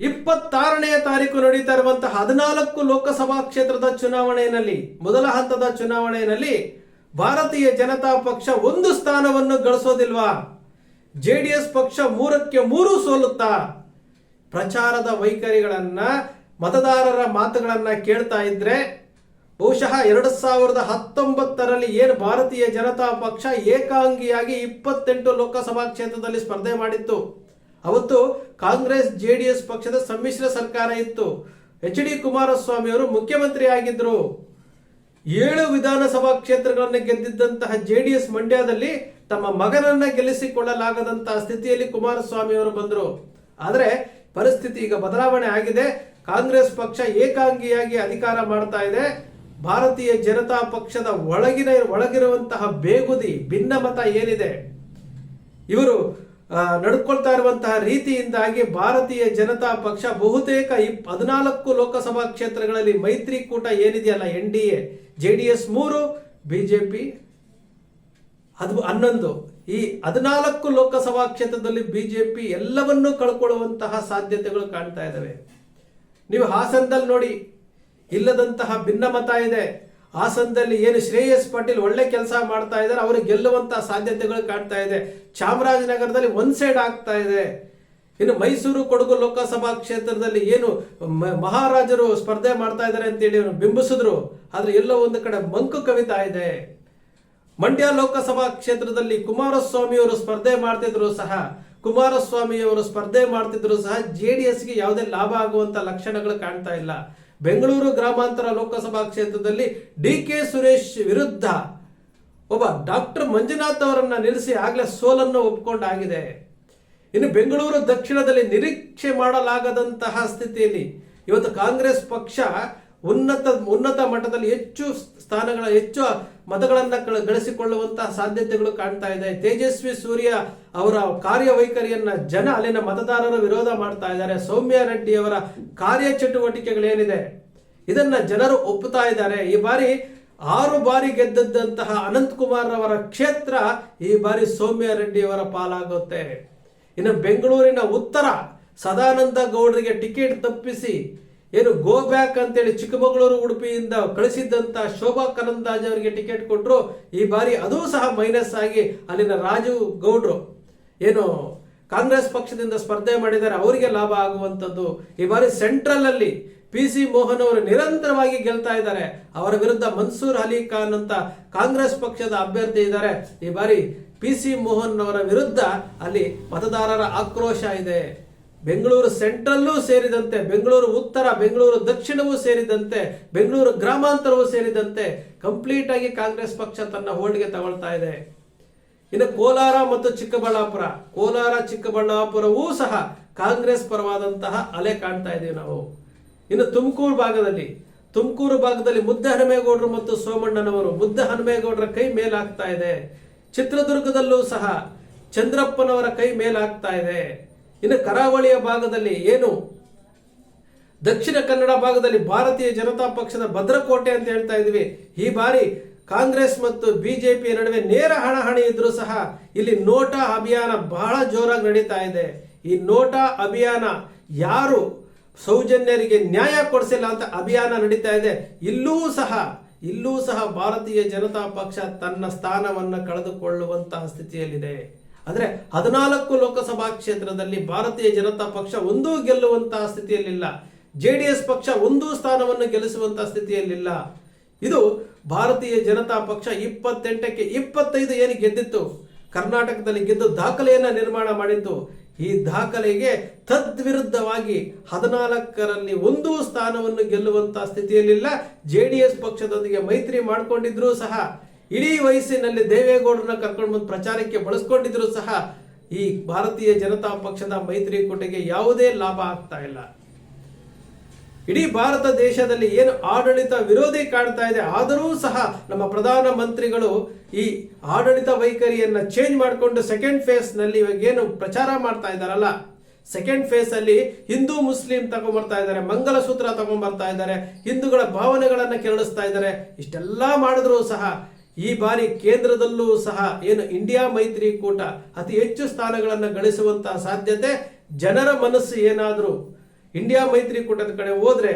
ಇಪ್ಪತ್ತಾರನೆಯ ತಾರೀಕು ನಡೀತಾ ಇರುವಂತಹ ಹದಿನಾಲ್ಕು ಲೋಕಸಭಾ ಕ್ಷೇತ್ರದ ಚುನಾವಣೆಯಲ್ಲಿ, ಮೊದಲ ಹಂತದ ಚುನಾವಣೆಯಲ್ಲಿ ಭಾರತೀಯ ಜನತಾ ಪಕ್ಷ ಒಂದು ಸ್ಥಾನವನ್ನು ಗಳಿಸೋದಿಲ್ವಾ? ಜೆಡಿಎಸ್ ಪಕ್ಷ ಮೂರಕ್ಕೆ ಮೂರು ಸೋಲುತ್ತಾ? ಪ್ರಚಾರದ ವೈಖರಿಗಳನ್ನ, ಮತದಾರರ ಮಾತುಗಳನ್ನ ಕೇಳ್ತಾ ಇದ್ರೆ, ಬಹುಶಃ ಎರಡು ಸಾವಿರದ ಹತ್ತೊಂಬತ್ತರಲ್ಲಿ ಏನು ಭಾರತೀಯ ಜನತಾ ಪಕ್ಷ ಏಕಾಂಗಿಯಾಗಿ ಇಪ್ಪತ್ತೆಂಟು ಲೋಕಸಭಾ ಕ್ಷೇತ್ರದಲ್ಲಿ ಸ್ಪರ್ಧೆ ಮಾಡಿತ್ತು? ಅವತ್ತು ಕಾಂಗ್ರೆಸ್ ಜೆಡಿಎಸ್ ಪಕ್ಷದ ಸಮ್ಮಿಶ್ರ ಸರ್ಕಾರ ಇತ್ತು. ಎಚ್ ಡಿ ಕುಮಾರಸ್ವಾಮಿ ಅವರು ಮುಖ್ಯಮಂತ್ರಿ ಆಗಿದ್ರು. ಏಳು ವಿಧಾನಸಭಾ ಕ್ಷೇತ್ರಗಳನ್ನು ಗೆದ್ದಿದ್ದಂತಹ ಜೆ ಡಿ ಎಸ್ ಮಂಡ್ಯದಲ್ಲಿ ತಮ್ಮ ಮಗನನ್ನ ಗೆಲ್ಲಿಸಿಕೊಳ್ಳಲಾಗದಂತಹ ಸ್ಥಿತಿಯಲ್ಲಿ ಕುಮಾರಸ್ವಾಮಿ ಅವರು ಬಂದರು. ಆದರೆ ಪರಿಸ್ಥಿತಿ ಈಗ ಬದಲಾವಣೆ ಆಗಿದೆ. ಕಾಂಗ್ರೆಸ್ ಪಕ್ಷ ಏಕಾಂಗಿಯಾಗಿ ಅಧಿಕಾರ ಮಾಡ್ತಾ ಇದೆ. ಭಾರತೀಯ ಜನತಾ ಪಕ್ಷದ ಒಳಗಿನ, ಒಳಗಿರುವಂತಹ ಬೇಗುದಿ, ಭಿನ್ನಮತ ಏನಿದೆ? ಇವರು ನಡ್ಕೊಳ್ತಾ ಇರುವಂತಹ ರೀತಿಯಿಂದಾಗಿ ಭಾರತೀಯ ಜನತಾ ಪಕ್ಷ ಬಹುತೇಕ ಇಪ್ ಹದಿನಾಲ್ಕು ಲೋಕಸಭಾ ಕ್ಷೇತ್ರಗಳಲ್ಲಿ ಮೈತ್ರಿಕೂಟ ಏನಿದೆಯಲ್ಲ, N D A, J D S ಮೂರು ಬಿಜೆಪಿ ಅದು ಹನ್ನೊಂದು. ಈ ಹದಿನಾಲ್ಕು ಲೋಕಸಭಾ ಕ್ಷೇತ್ರದಲ್ಲಿ ಬಿಜೆಪಿ ಎಲ್ಲವನ್ನೂ ಕಳ್ಕೊಳ್ಳುವಂತಹ ಸಾಧ್ಯತೆಗಳು ಕಾಣ್ತಾ ಇದ್ದಾವೆ. ನೀವು ಹಾಸನದಲ್ಲಿ ನೋಡಿ, ಇಲ್ಲದಂತಹ ಭಿನ್ನಮತ ಇದೆ. ಹಾಸನದಲ್ಲಿ ಏನು ಶ್ರೇಯಸ್ ಪಾಟೀಲ್ ಒಳ್ಳೆ ಕೆಲಸ ಮಾಡ್ತಾ ಇದ್ದಾರೆ, ಅವರು ಗೆಲ್ಲುವಂತಹ ಸಾಧ್ಯತೆಗಳು ಕಾಣ್ತಾ ಇದೆ. ಚಾಮರಾಜನಗರದಲ್ಲಿ ಒನ್ ಸೈಡ್ ಆಗ್ತಾ ಇದೆ. ಇನ್ನು ಮೈಸೂರು ಕೊಡಗು ಲೋಕಸಭಾ ಕ್ಷೇತ್ರದಲ್ಲಿ ಏನು ಮಹಾರಾಜರು ಸ್ಪರ್ಧೆ ಮಾಡ್ತಾ ಇದ್ದಾರೆ ಅಂತೇಳಿ ಅವರು ಬಿಂಬಿಸಿದ್ರು. ಆದರೆ ಎಲ್ಲೋ ಒಂದು ಕಡೆ ಮಂಕು ಕವಿತಾ ಇದೆ. ಮಂಡ್ಯ ಲೋಕಸಭಾ ಕ್ಷೇತ್ರದಲ್ಲಿ ಕುಮಾರಸ್ವಾಮಿ ಅವರು ಸ್ಪರ್ಧೆ ಮಾಡ್ತಿದ್ರು ಸಹ, ಕುಮಾರಸ್ವಾಮಿ ಅವರು ಸ್ಪರ್ಧೆ ಮಾಡ್ತಿದ್ರು ಸಹ ಜೆ ಡಿ ಎಸ್ಗೆ ಯಾವುದೇ ಲಾಭ ಆಗುವಂತ ಲಕ್ಷಣಗಳು ಕಾಣ್ತಾ ಇಲ್ಲ. ಬೆಂಗಳೂರು ಗ್ರಾಮಾಂತರ ಲೋಕಸಭಾ ಕ್ಷೇತ್ರದಲ್ಲಿ ಡಿ ಕೆ ಸುರೇಶ್ ವಿರುದ್ಧ ಒಬ್ಬ ಡಾಕ್ಟರ್ ಮಂಜುನಾಥ್ ಅವರನ್ನ ನಿಲ್ಲಿಸಿ ಆಗ್ಲೇ ಸೋಲನ್ನು ಒಪ್ಪಿಕೊಂಡಾಗಿದೆ ಇನ್ನು ಬೆಂಗಳೂರು ದಕ್ಷಿಣದಲ್ಲಿ ನಿರೀಕ್ಷೆ ಮಾಡಲಾಗದಂತಹ ಸ್ಥಿತಿಯಲ್ಲಿ ಇವತ್ತು ಕಾಂಗ್ರೆಸ್ ಪಕ್ಷ ಉನ್ನತ ಉನ್ನತ ಮಟ್ಟದಲ್ಲಿ ಹೆಚ್ಚು ಸ್ಥಾನಗಳ, ಹೆಚ್ಚು ಮತಗಳನ್ನ ಕಳ- ಗಳಿಸಿಕೊಳ್ಳುವಂತಹ ಸಾಧ್ಯತೆಗಳು ಕಾಣ್ತಾ ಇದೆ. ತೇಜಸ್ವಿ ಸೂರ್ಯ ಅವರ ಕಾರ್ಯವೈಖರಿಯನ್ನ ಜನ ಅಲ್ಲಿನ ಮತದಾರರು ವಿರೋಧ ಮಾಡ್ತಾ ಇದ್ದಾರೆ. ಸೌಮ್ಯ ರೆಡ್ಡಿ ಅವರ ಕಾರ್ಯಚಟುವಟಿಕೆಗಳೇನಿದೆ? ಇದನ್ನ ಜನರು ಒಪ್ಪುತ್ತಾ ಇದ್ದಾರೆ. ಈ ಬಾರಿ ಆರು ಬಾರಿ ಗೆದ್ದದ್ದಂತಹ ಅನಂತ್ ಕುಮಾರ್ ಅವರ ಕ್ಷೇತ್ರ ಈ ಬಾರಿ ಸೌಮ್ಯ ರೆಡ್ಡಿ ಅವರ ಪಾಲಾಗುತ್ತೆ. ಇನ್ನು ಬೆಂಗಳೂರಿನ ಉತ್ತರ ಸದಾನಂದ ಗೌಡರಿಗೆ ಟಿಕೆಟ್ ತಪ್ಪಿಸಿ ಏನು ಗೋ ಬ್ಯಾಕ್ ಅಂತೇಳಿ ಚಿಕ್ಕಮಗಳೂರು ಉಡುಪಿಯಿಂದ ಕಳಿಸಿದ್ದಂಥ ಶೋಭಾ ಕರಂದಾಜ್ ಅವರಿಗೆ ಟಿಕೆಟ್ ಕೊಟ್ಟರು ಈ ಬಾರಿ ಅದೂ ಸಹ ಮೈನಸ್ ಆಗಿ ಅಲ್ಲಿನ ರಾಜು ಗೌಡ್ರು ಏನು ಕಾಂಗ್ರೆಸ್ ಪಕ್ಷದಿಂದ ಸ್ಪರ್ಧೆ ಮಾಡಿದ್ದಾರೆ ಅವರಿಗೆ ಲಾಭ ಆಗುವಂಥದ್ದು ಈ ಬಾರಿ ಸೆಂಟ್ರಲ್ ಅಲ್ಲಿ ಪಿ ಸಿ ಮೋಹನ್ ಅವರು ನಿರಂತರವಾಗಿ ಗೆಲ್ತಾ ಇದ್ದಾರೆ. ಅವರ ವಿರುದ್ಧ ಮನ್ಸೂರ್ ಅಲಿ ಖಾನ್ ಅಂತ ಕಾಂಗ್ರೆಸ್ ಪಕ್ಷದ ಅಭ್ಯರ್ಥಿ ಇದ್ದಾರೆ. ಈ ಬಾರಿ ಪಿ ಸಿ ಮೋಹನ್ ಅವರ ವಿರುದ್ಧ ಅಲ್ಲಿ ಮತದಾರರ ಆಕ್ರೋಶ ಇದೆ. ಬೆಂಗಳೂರು ಸೆಂಟ್ರಲ್ಲೂ ಸೇರಿದಂತೆ, ಬೆಂಗಳೂರು ಉತ್ತರ, ಬೆಂಗಳೂರು ದಕ್ಷಿಣವೂ ಸೇರಿದಂತೆ, ಬೆಂಗಳೂರು ಗ್ರಾಮಾಂತರವೂ ಸೇರಿದಂತೆ ಕಂಪ್ಲೀಟ್ ಆಗಿ ಕಾಂಗ್ರೆಸ್ ಪಕ್ಷ ತನ್ನ ಹೋಲ್ಡ್ಗೆ ತಗೊಳ್ತಾ ಇದೆ. ಇನ್ನು ಕೋಲಾರ ಮತ್ತು ಚಿಕ್ಕಬಳ್ಳಾಪುರ, ಕೋಲಾರ, ಚಿಕ್ಕಬಳ್ಳಾಪುರವೂ ಸಹ ಕಾಂಗ್ರೆಸ್ ಪರವಾದಂತಹ ಅಲೆ ಕಾಣ್ತಾ ಇದ್ದೀವಿ ನಾವು. ಇನ್ನು ತುಮಕೂರು ಭಾಗದಲ್ಲಿ ತುಮಕೂರು ಭಾಗದಲ್ಲಿ ಮುದ್ದ ಹನುಮೇಗೌಡರು ಮತ್ತು ಸೋಮಣ್ಣನವರು ಮುದ್ದ ಹನುಮೇಗೌಡರ ಕೈ ಮೇಲಾಗ್ತಾ ಇದೆ. ಚಿತ್ರದುರ್ಗದಲ್ಲೂ ಸಹ ಚಂದ್ರಪ್ಪನವರ ಕೈ ಮೇಲಾಗ್ತಾ ಇದೆ. ಇನ್ನು ಕರಾವಳಿಯ ಭಾಗದಲ್ಲಿ ಏನು? ದಕ್ಷಿಣ ಕನ್ನಡ ಭಾಗದಲ್ಲಿ ಭಾರತೀಯ ಜನತಾ ಪಕ್ಷದ ಭದ್ರಕೋಟೆ ಅಂತ ಹೇಳ್ತಾ ಇದ್ವಿ. ಈ ಬಾರಿ ಕಾಂಗ್ರೆಸ್ ಮತ್ತು ಬಿಜೆಪಿ ನಡುವೆ ನೇರ ಹಣಹಣಿ ಇದ್ರೂ ಸಹ ಇಲ್ಲಿ ನೋಟಾ ಅಭಿಯಾನ ಬಹಳ ಜೋರಾಗಿ ನಡೀತಾ ಇದೆ. ಈ ನೋಟಾ ಅಭಿಯಾನ ಯಾರು ಸೌಜನ್ಯರಿಗೆ ನ್ಯಾಯ ಕೊಡಿಸಿಲ್ಲ ಅಂತ ಅಭಿಯಾನ ನಡೀತಾ ಇದೆ. ಇಲ್ಲೂ ಸಹ ಇಲ್ಲೂ ಸಹ ಭಾರತೀಯ ಜನತಾ ಪಕ್ಷ ತನ್ನ ಸ್ಥಾನವನ್ನು ಕಳೆದುಕೊಳ್ಳುವಂತಹ ಸ್ಥಿತಿಯಲ್ಲಿದೆ. ಅಂದ್ರೆ ಹದಿನಾಲ್ಕು ಲೋಕಸಭಾ ಕ್ಷೇತ್ರದಲ್ಲಿ ಭಾರತೀಯ ಜನತಾ ಪಕ್ಷ ಒಂದೂ ಗೆಲ್ಲುವಂತಹ ಸ್ಥಿತಿಯಲ್ಲಿಲ್ಲ. ಜೆ ಡಿ ಎಸ್ ಪಕ್ಷ ಒಂದೂ ಸ್ಥಾನವನ್ನು ಗೆಲ್ಲಿಸುವಂತಹ ಸ್ಥಿತಿಯಲ್ಲಿಲ್ಲ. ಇದು ಭಾರತೀಯ ಜನತಾ ಪಕ್ಷ ಇಪ್ಪತ್ತೆಂಟಕ್ಕೆ ಇಪ್ಪತ್ತೈದು ಏನು ಗೆದ್ದಿತ್ತು? ಕರ್ನಾಟಕದಲ್ಲಿ ಗೆದ್ದು ದಾಖಲೆಯನ್ನು ನಿರ್ಮಾಣ ಮಾಡಿತ್ತು ಈ ದಾಖಲೆಗೆ ತದ್ವಿರುದ್ಧವಾಗಿ ಹದಿನಾಲ್ಕರಲ್ಲಿ ಒಂದೂ ಸ್ಥಾನವನ್ನು ಗೆಲ್ಲುವಂತಹ ಸ್ಥಿತಿಯಲ್ಲಿಲ್ಲ. ಜೆಡಿಎಸ್ ಪಕ್ಷದೊಂದಿಗೆ ಮೈತ್ರಿ ಮಾಡಿಕೊಂಡಿದ್ರೂ ಸಹ ಇಡೀ ವಯಸ್ಸಿನಲ್ಲಿ ದೇವೇಗೌಡರನ್ನ ಕರ್ಕೊಂಡು ಬಂದು ಪ್ರಚಾರಕ್ಕೆ ಬಳಸ್ಕೊಂಡಿದ್ರು ಸಹ ಈ ಭಾರತೀಯ ಜನತಾ ಪಕ್ಷದ ಮೈತ್ರಿಕೂಟಕ್ಕೆ ಯಾವುದೇ ಲಾಭ ಆಗ್ತಾ ಇಲ್ಲ. ಇಡೀ ಭಾರತ ದೇಶದಲ್ಲಿ ಏನು ಆಡಳಿತ ವಿರೋಧಿ ಕಾಣ್ತಾ ಇದೆ, ಆದರೂ ಸಹ ನಮ್ಮ ಪ್ರಧಾನ ಮಂತ್ರಿಗಳು ಈ ಆಡಳಿತ ವೈಖರಿಯನ್ನ ಚೇಂಜ್ ಮಾಡಿಕೊಂಡು ಸೆಕೆಂಡ್ ಫೇಸ್ನಲ್ಲಿ ಇವಾಗ ಏನು ಪ್ರಚಾರ ಮಾಡ್ತಾ ಇದ್ದಾರಲ್ಲ ಸೆಕೆಂಡ್ ಫೇಸ್ ಅಲ್ಲಿ ಹಿಂದೂ ಮುಸ್ಲಿಂ ತಗೊಂಡ್ಬರ್ತಾ ಇದ್ದಾರೆ, ಮಂಗಲಸೂತ್ರ ತಗೊಂಡ್ಬರ್ತಾ ಇದ್ದಾರೆ, ಹಿಂದೂಗಳ ಭಾವನೆಗಳನ್ನ ಕೆರಳಿಸ್ತಾ ಇದ್ದಾರೆ, ಇಷ್ಟೆಲ್ಲ ಮಾಡಿದ್ರು ಸಹ ಈ ಬಾರಿ ಕೇಂದ್ರದಲ್ಲೂ ಸಹ ಏನು ಇಂಡಿಯಾ ಮೈತ್ರಿಕೂಟ ಅತಿ ಹೆಚ್ಚು ಸ್ಥಾನಗಳನ್ನು ಗಳಿಸುವಂತಹ ಸಾಧ್ಯತೆ ಜನರ ಮನಸ್ಸು ಏನಾದರೂ ಇಂಡಿಯಾ ಮೈತ್ರಿಕೂಟದ ಕಡೆ ಹೋದ್ರೆ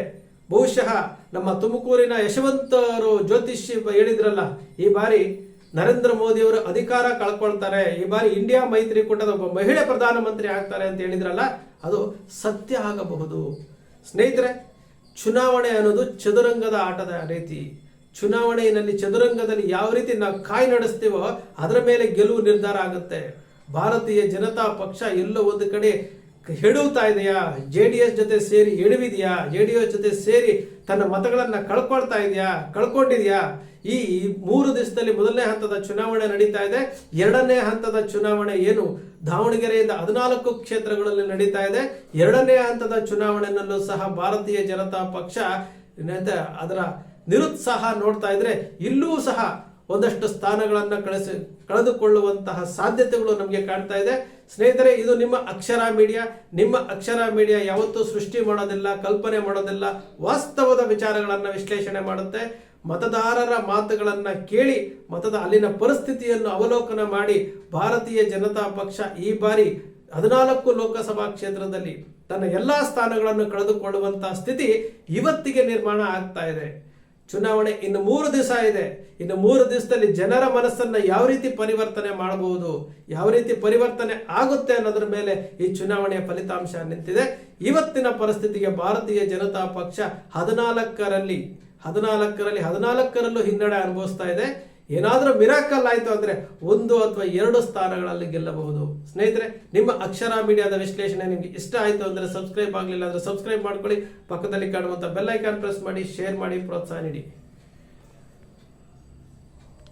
ಬಹುಶಃ ನಮ್ಮ ತುಮಕೂರಿನ ಯಶವಂತರು ಜ್ಯೋತಿಷಿ ಹೇಳಿದ್ರಲ್ಲ, ಈ ಬಾರಿ ನರೇಂದ್ರ ಮೋದಿ ಅವರು ಅಧಿಕಾರ ಕಳ್ಕೊಳ್ತಾರೆ, ಈ ಬಾರಿ ಇಂಡಿಯಾ ಮೈತ್ರಿಕೂಟದ ಒಬ್ಬ ಮಹಿಳೆ ಪ್ರಧಾನಮಂತ್ರಿ ಆಗ್ತಾರೆ ಅಂತ ಹೇಳಿದ್ರಲ್ಲ, ಅದು ಸತ್ಯ ಆಗಬಹುದು. ಸ್ನೇಹಿತರೆ, ಚುನಾವಣೆ ಅನ್ನೋದು ಚದುರಂಗದ ಆಟದ ರೀತಿ. ಚುನಾವಣೆಯಲ್ಲಿ ಚದುರಂಗದಲ್ಲಿ ಯಾವ ರೀತಿ ನಾವು ಕಾಯಿ ನಡೆಸ್ತೀವೋ ಅದರ ಮೇಲೆ ಗೆಲುವು ನಿರ್ಧಾರ ಆಗುತ್ತೆ. ಭಾರತೀಯ ಜನತಾ ಪಕ್ಷ ಎಲ್ಲೋ ಒಂದು ಕಡೆ ಹೆಡುತ್ತಾ ಇದೆಯಾ? ಜೆ ಡಿ ಎಸ್ ಜೊತೆ ಸೇರಿ ಎಡವಿದೆಯಾ? ಜೆ ಡಿ ಎಸ್ ಜೊತೆ ಸೇರಿ ತನ್ನ ಮತಗಳನ್ನ ಕಳ್ಕೊಳ್ತಾ ಇದೆಯಾ? ಕಳ್ಕೊಂಡಿದ್ಯಾ? ಈ ಮೂರು ದಿವಸದಲ್ಲಿ ಮೊದಲನೇ ಹಂತದ ಚುನಾವಣೆ ನಡೀತಾ ಇದೆ. ಎರಡನೇ ಹಂತದ ಚುನಾವಣೆ ಏನು? ದಾವಣಗೆರೆಯಿಂದ ಹದಿನಾಲ್ಕು ಕ್ಷೇತ್ರಗಳಲ್ಲಿ ನಡೀತಾ ಇದೆ. ಎರಡನೇ ಹಂತದ ಚುನಾವಣೆಯಲ್ಲೂ ಸಹ ಭಾರತೀಯ ಜನತಾ ಪಕ್ಷ ಅದರ ನಿರುತ್ಸಾಹ ನೋಡ್ತಾ ಇದ್ರೆ ಇಲ್ಲೂ ಸಹ ಒಂದಷ್ಟು ಸ್ಥಾನಗಳನ್ನು ಕಳಿಸಿ, ಕಳೆದುಕೊಳ್ಳುವಂತಹ ಸಾಧ್ಯತೆಗಳು ನಮಗೆ ಕಾಣ್ತಾ ಇದೆ. ಸ್ನೇಹಿತರೆ, ಇದು ನಿಮ್ಮ ಅಕ್ಷರ ಮೀಡಿಯಾ. ನಿಮ್ಮ ಅಕ್ಷರ ಮೀಡಿಯಾ ಯಾವತ್ತೂ ಸೃಷ್ಟಿ ಮಾಡೋದಿಲ್ಲ, ಕಲ್ಪನೆ ಮಾಡೋದಿಲ್ಲ, ವಾಸ್ತವದ ವಿಚಾರಗಳನ್ನು ವಿಶ್ಲೇಷಣೆ ಮಾಡುತ್ತೆ. ಮತದಾರರ ಮಾತುಗಳನ್ನು ಕೇಳಿ, ಮತದ ಅಲ್ಲಿನ ಪರಿಸ್ಥಿತಿಯನ್ನು ಅವಲೋಕನ ಮಾಡಿ ಭಾರತೀಯ ಜನತಾ ಪಕ್ಷ ಈ ಬಾರಿ ಹದಿನಾಲ್ಕು ಲೋಕಸಭಾ ಕ್ಷೇತ್ರದಲ್ಲಿ ತನ್ನ ಎಲ್ಲಾ ಸ್ಥಾನಗಳನ್ನು ಕಳೆದುಕೊಳ್ಳುವಂತಹ ಸ್ಥಿತಿ ಇವತ್ತಿಗೆ ನಿರ್ಮಾಣ ಆಗ್ತಾ ಇದೆ. ಚುನಾವಣೆ ಇನ್ನು ಮೂರು ದಿವಸ ಇದೆ. ಇನ್ನು ಮೂರು ದಿವಸದಲ್ಲಿ ಜನರ ಮನಸ್ಸನ್ನ ಯಾವ ರೀತಿ ಪರಿವರ್ತನೆ ಮಾಡಬಹುದು ಯಾವ ರೀತಿ ಪರಿವರ್ತನೆ ಆಗುತ್ತೆ ಅನ್ನೋದ್ರ ಮೇಲೆ ಈ ಚುನಾವಣೆಯ ಫಲಿತಾಂಶ ನಿಂತಿದೆ. ಇವತ್ತಿನ ಪರಿಸ್ಥಿತಿಗೆ ಭಾರತೀಯ ಜನತಾ ಪಕ್ಷ ಹದಿನಾಲ್ಕರಲ್ಲಿ ಹದಿನಾಲ್ಕರಲ್ಲಿ, ಹದಿನಾಲ್ಕರಲ್ಲೂ ಹಿನ್ನಡೆ ಅನುಭವಿಸ್ತಾ ಇದೆ. ಏನಾದರೂ ಮಿರಾಕಲ್ ಆಯಿತು ಅಂದರೆ ಒಂದು ಅಥವಾ ಎರಡು ಸ್ಥಾನಗಳಲ್ಲಿ ಗೆಲ್ಲಬಹುದು. ಸ್ನೇಹಿತರೆ, ನಿಮ್ಮ ಅಕ್ಷರ ಮೀಡಿಯಾದ ವಿಶ್ಲೇಷಣೆ ನಿಮಗೆ ಇಷ್ಟ ಆಯಿತು ಅಂದರೆ ಸಬ್ಸ್ಕ್ರೈಬ್ ಆಗಲಿಲ್ಲ ಅಂದರೆ ಸಬ್ಸ್ಕ್ರೈಬ್ ಮಾಡ್ಕೊಳ್ಳಿ. ಪಕ್ಕದಲ್ಲಿ ಕಾಣುವಂಥ ಬೆಲ್ ಐಕಾನ್ ಪ್ರೆಸ್ ಮಾಡಿ ಶೇರ್ ಮಾಡಿ, ಪ್ರೋತ್ಸಾಹ ನೀಡಿ.